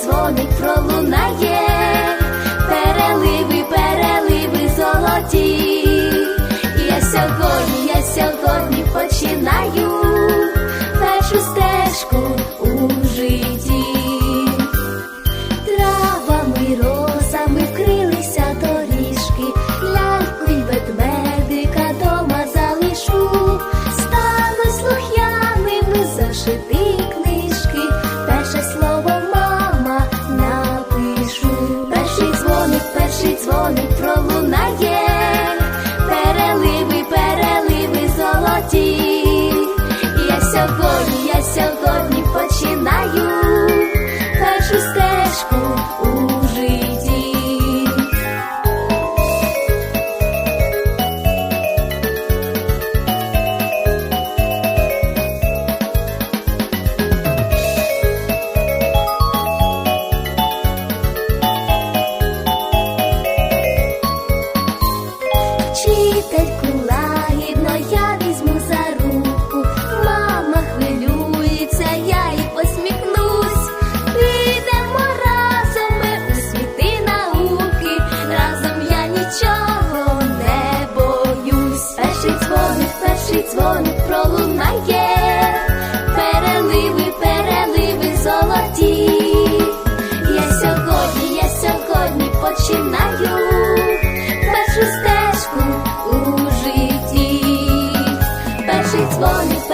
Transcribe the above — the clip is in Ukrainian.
дзвоник пролунає, school.